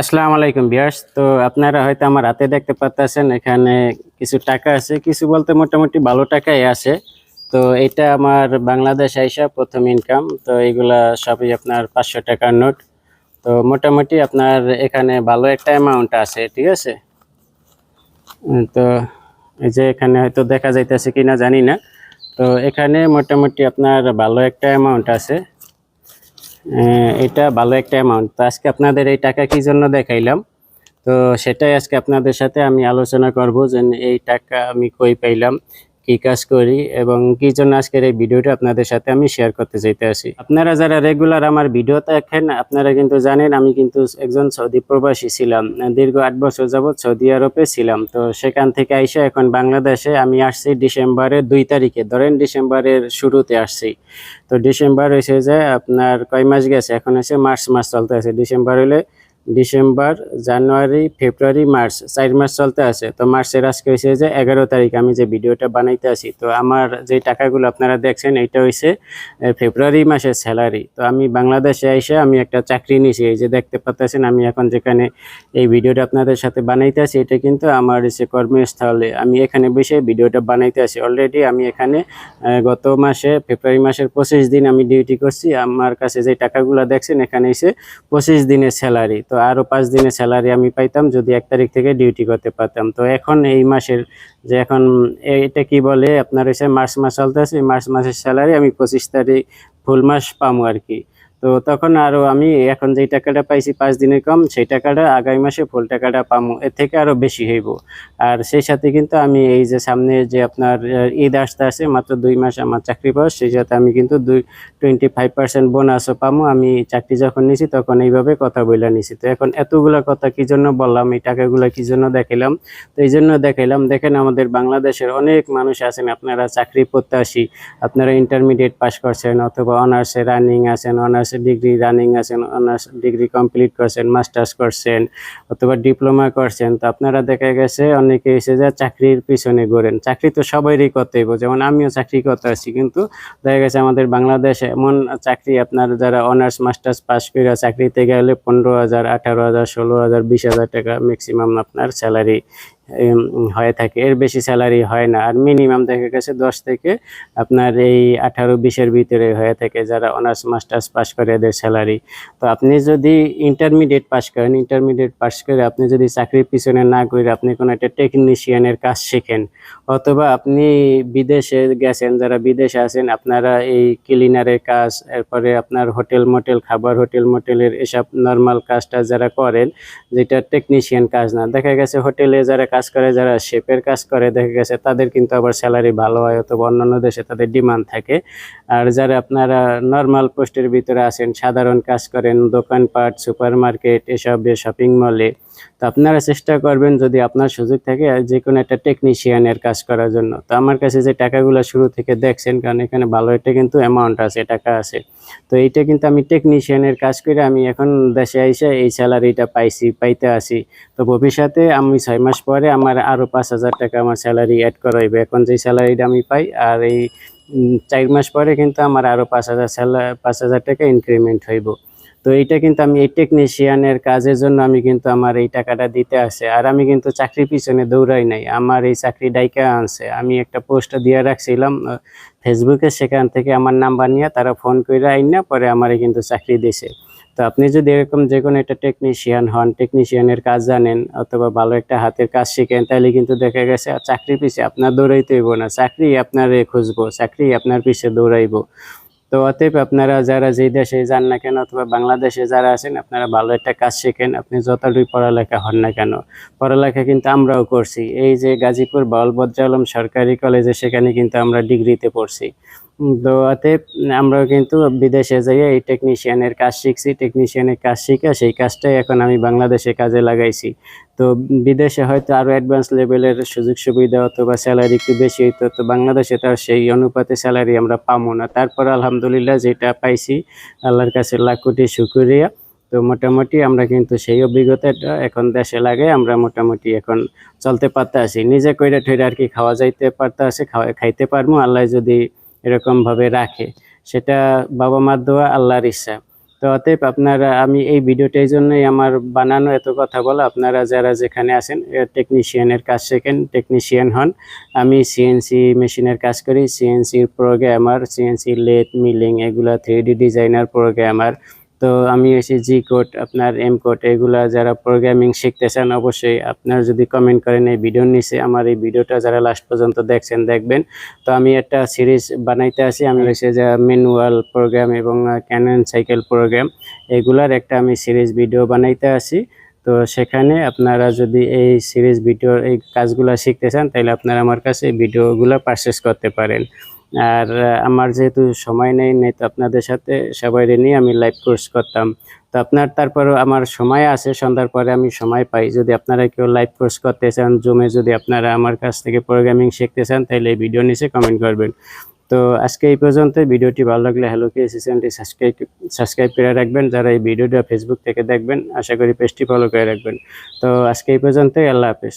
আসসালামু আলাইকুম বিয়ার্স তো আপনারা হয়তো আমার হাতে দেখতে পাচ্ছেন এখানে কিছু টাকা আছে, কিছু বলতে মোটামুটি ভালো টাকাই আছে। তো এটা আমার বাংলাদেশ আইসা প্রথম ইনকাম তো এগুলা সবই আপনার পাঁচশো টাকার নোট। তো মোটামুটি আপনার এখানে ভালো একটা অ্যামাউন্ট আছে, ঠিক আছে? তো এই যে এখানে হয়তো দেখা যাইতেছে কিনা জানি না। তো এখানে মোটামুটি আপনার ভালো একটা অ্যামাউন্ট আছে। এটা ভালো একটা অ্যামাউন্ট তো আজকে আপনাদের এই টাকা কি জন্য দেখাইলাম? তো সেটাই আজকে আপনাদের সাথে আমি আলোচনা করব যে এই টাকা আমি কই পাইলাম। কি কাজ করি এবং কি জন্য আজকের এই ভিডিওটা আপনাদের সাথে আমি শেয়ার করতে চাইতে আসি। আপনারা যারা রেগুলার আমার ভিডিও দেখেন, আপনারা কিন্তু জানেন আমি কিন্তু একজন সৌদি প্রবাসী ছিলাম, দীর্ঘ আট বছর যাবৎ সৌদি আরবে ছিলাম। তো সেখান থেকে আইসা এখন বাংলাদেশে আমি আসছি ডিসেম্বরের দুই তারিখে, ধরেন ডিসেম্বরের শুরুতে আসছি। তো ডিসেম্বর হয়েছে যে আপনার কয় মাস গেছে? এখন হচ্ছে মার্চ মাস চলতে আছে। ডিসেম্বর হলে ডিসেম্বর, জানুয়ারি, ফেব্রুয়ারি, মার্চ, চার মাস চলতে আছে। তো মার্চের আজকে হয়েছে যে এগারো তারিখ আমি যে ভিডিওটা বানাইতে আছি। তো আমার যে টাকাগুলো আপনারা দেখছেন এটা হয়েছে ফেব্রুয়ারি মাসের স্যালারি তো আমি বাংলাদেশে এসে আমি একটা চাকরি নিয়েছি এই যে দেখতে পাচ্ছেন আমি এখন যেখানে এই ভিডিওটা আপনাদের সাথে বানাইতে আছি, এটা কিন্তু আমার হচ্ছে কর্মস্থলে। আমি এখানে বসে ভিডিওটা বানাইতে আছি। অলরেডি আমি এখানে গত মাসে, ফেব্রুয়ারি মাসের পঁচিশ দিন আমি ডিউটি করছি। আমার কাছে যে টাকাগুলো দেখছেন, এখানে এসে পঁচিশ দিনের স্যালারি তো আরও পাঁচ দিনে স্যালারি আমি পাইতাম, যদি এক তারিখ থেকে ডিউটি করতে পারতাম। তো এখন এই মাসের যে এখন এটা কি বলে? আপনার এসে মার্চ মাস চলতেছে এই মার্চ মাসের স্যালারি আমি পঁচিশ তারিখ, ফুল মাস পামো আর কি তো তখন আরও আমি এখন যেই টাকাটা পাইছি পাঁচ দিনের কম, সেই টাকাটা আগামী মাসে ফুল টাকাটা পামো। এর থেকে আরও বেশি হইব। আর সেই সাথে কিন্তু আমি এই যে সামনে যে আপনার ঈদ আসতে আছে মাত্র দুই মাস আমার চাকরি বয়স সেই সাথে আমি কিন্তু দুই টোয়েন্টি ফাইভ পার্সেন্ট বোনাসও পামো। আমি চাকরি যখন নিছি তখন এইভাবে কথা বলে নিছি। তো এখন এতগুলা কথা কি জন্য বললাম, এই টাকাগুলো কি জন্য দেখাইলাম? তো এই জন্য দেখাইলাম, দেখেন আমাদের বাংলাদেশের অনেক মানুষ আছেন, আপনারা চাকরি প্রত্যাশী, আপনারা ইন্টারমিডিয়েট পাস করছেন অথবা অনার্সে রানিং আছেন অনার্সে ডিগ্রি রানিং আছেন অনার্স ডিগ্রি কমপ্লিট করছেন মাস্টার্স করছেন, অথবা ডিপ্লোমা করছেন, তো আপনারা দেখা গেছে অনেকে এসে যে চাকরির পিছনে ঘোরেন। চাকরি তো সবাইরই করতে হইব যেমন আমিও চাকরি করতে আসছি, কিন্তু দেখা গেছে আমাদের বাংলাদেশে এমন চাকরি, আপনার যারা অনার্স মাস্টার্স পাস করে চাকরিতে গেলে পনেরো হাজার, আঠারো হাজার, ষোলো হাজার, বিশ হাজার টাকা ম্যাক্সিমাম আপনার স্যালারি হয়ে থাকে। এর বেশি স্যালারি হয় না। আর মিনিমাম দেখা গেছে দশ থেকে আপনার এই আঠারো বিশের ভিতরে হয়ে থাকে যারা অনার্স মাস্টার্স পাস করে এদের স্যালারি তো আপনি যদি ইন্টারমিডিয়েট পাস করেন ইন্টারমিডিয়েট পাস করে আপনি যদি চাকরির পিছনে না করে আপনি কোনো একটা টেকনিশিয়ানের কাজ শেখেন, অথবা আপনি বিদেশে গেছেন, যারা বিদেশে আছেন, আপনারা এই ক্লিনারের কাজ, এরপরে আপনার হোটেল মোটেল খাবার হোটেল মোটেলের এসব নর্মাল কাজটা যারা করেন, যেটা টেকনিশিয়ান কাজ না। দেখা গেছে হোটেলে যারা কাজ করে, যারা শেপের কাজ করে, দেখা গেছে তাদের কিন্তু আবার স্যালারি ভালো হয় অথবা অন্যান্য দেশে তাদের ডিমান্ড থাকে। আর যারা আপনারা নর্মাল পোস্টের ভিতরে আছেন, সাধারণ কাজ করেন, দোকানপাট সুপার মার্কেট এসব শপিং মলে তো আপনারা চেষ্টা করবেন যদি আপনার সুযোগ থাকে যে কোনো একটা টেকনিশিয়ানের কাজ করার জন্য। তো আমার কাছে যে টাকাগুলো শুরু থেকে দেখছেন, কারণ এখানে ভালো একটা কিন্তু অ্যামাউন্ট আছে, টাকা আছে। তো এইটা কিন্তু আমি টেকনিশিয়ানের কাজ করে আমি এখন দেশে এসে এই স্যালারিটা পাইছি, পাইতে আসি। তো ভবিষ্যতে আমি ছয় মাস পরে আমার আরও পাঁচ হাজার টাকা আমার স্যালারি অ্যাড করা হইবে। এখন যে স্যালারিটা আমি পাই, আর এই চার মাস পরে কিন্তু আমার আরও পাঁচ হাজার স্যালারি পাঁচ হাজার টাকা ইনক্রিমেন্ট হইব। তো এইটা কিন্তু আমি এই টেকনিশিয়ানের কাজের জন্য আমি কিন্তু আমার এই টাকাটা দিতে আসে। আর আমি কিন্তু চাকরির পিছনে দৌড়াই নাই। আমার এই চাকরি ডাইকা আনছে। আমি একটা পোস্ট দিয়ে রাখছিলাম ফেসবুকে সেখান থেকে আমার নাম্বার নিয়ে তারা ফোন করে আইন না পরে আমারে কিন্তু চাকরি দিছে। তো আপনি যদি এরকম যে কোনো একটা টেকনিশিয়ান হন টেকনিশিয়ানের কাজ জানেন অথবা ভালো একটা হাতের কাজ শিখেন তাহলে কিন্তু দেখা গেছে আর চাকরির পিছে আপনার দৌড়াইতে হইব না। চাকরি আপনার খুঁজবো, চাকরি আপনার পিছে দৌড়াইবো। তো অতএব আপনারা যারা যেই দেশে যান না কেন অথবা বাংলাদেশে যারা আছেন, আপনারা ভালো একটা কাজ শেখেন। আপনি যতটুকু পড়ালেখা হন না কেন, পড়ালেখা কিন্তু আমরাও করছি। এই যে গাজীপুর বাউল বদ্রালম সরকারি কলেজে সেখানে কিন্তু আমরা ডিগ্রিতে পড়ছি। উম, আমরা কিন্তু বিদেশে যাইয়ে এই টেকনিশিয়ানের কাজ শিখছি টেকনিশিয়ানের কাজ শিখে সেই কাজটাই এখন আমি বাংলাদেশে কাজে লাগাইছি। তো বিদেশে হয়তো আরও অ্যাডভান্স লেভেলের সুযোগ সুবিধা অথবা স্যালারি একটু বেশি হইতো তো বাংলাদেশে তো আর সেই অনুপাতে স্যালারি আমরা পাবো না। তারপর আলহামদুলিল্লাহ যেটা পাইছি আল্লাহর কাছে লাখ কোটি শুক্রিয়া। তো মোটামুটি আমরা কিন্তু সেই অভিজ্ঞতাটা এখন দেশে লাগে আমরা মোটামুটি এখন চলতে পারতে আছি নিজে কইরা ঠইরা আর কি খাওয়া যাইতে পারতে আছে খাওয়া খাইতে পারব আল্লাহ যদি এরকম ভাবে রাখে, সেটা বাবা মার দোয়া, আল্লাহর ইচ্ছা। তো অতএব আপনারা, আমি এই ভিডিওটাই জন্যই আমার বানানো এত কথা বলা, আপনারা যারা যেখানে আছেন টেকনিশিয়ানের কাজ শেখেন টেকনিশিয়ান হন, আমি সিএনসি মেশিনের কাজ করি সিএনসির প্রোগ্রামার সিএনসি লেট মিলিং এগুলো থ্রি ডি ডিজাইনার প্রোগ্রামার তো আমি এসে জি কোড আপনার এম কোড এগুলা যারা প্রোগ্রামিং শিখতে চান অবশ্যই আপনারা যদি কমেন্ট করেন এই ভিডিওর নিচে, আমার এই ভিডিওটা যারা লাস্ট পর্যন্ত দেখছেন, দেখবেন। তো আমি একটা সিরিজ বানাইতে আছি আমি এসে যা ম্যানুয়াল প্রোগ্রাম এবং ক্যানন সাইকেল প্রোগ্রাম এগুলার একটা আমি সিরিজ ভিডিও বানাইতে আছি তো সেখানে আপনারা যদি এই সিরিজ ভিডিওর এই কাজগুলো শিখতে চান তাহলে আপনারা আমার কাছে ভিডিওগুলো পারচেস করতে পারেন। আর আমার যেহেতু সময় নেই নেই তো আপনাদের সাথে সবাই নিয়ে আমি লাইভ কোর্স করতাম। তো আপনার তারপরও আমার সময় আছে সন্ধ্যার পরে আমি সময় পাই। যদি আপনারা কেউ লাইভ কোর্স করতে চান জুমে যদি আপনারা আমার কাছ থেকে প্রোগ্রামিং শিখতে চান তাহলে এই ভিডিও নিচে কমেন্ট করবেন। তো আজকে এই পর্যন্ত ভিডিওটি ভালো লাগলে হ্যালো কে চ্যানেলটি সাবস্ক্রাইব সাবস্ক্রাইব করে রাখবেন। যারা এই ভিডিওটা ফেসবুক থেকে দেখবেন, আশা করি পেজটি ফলো করে রাখবেন। তো আজকে এই পর্যন্তই। আল্লাহ হাফেজ।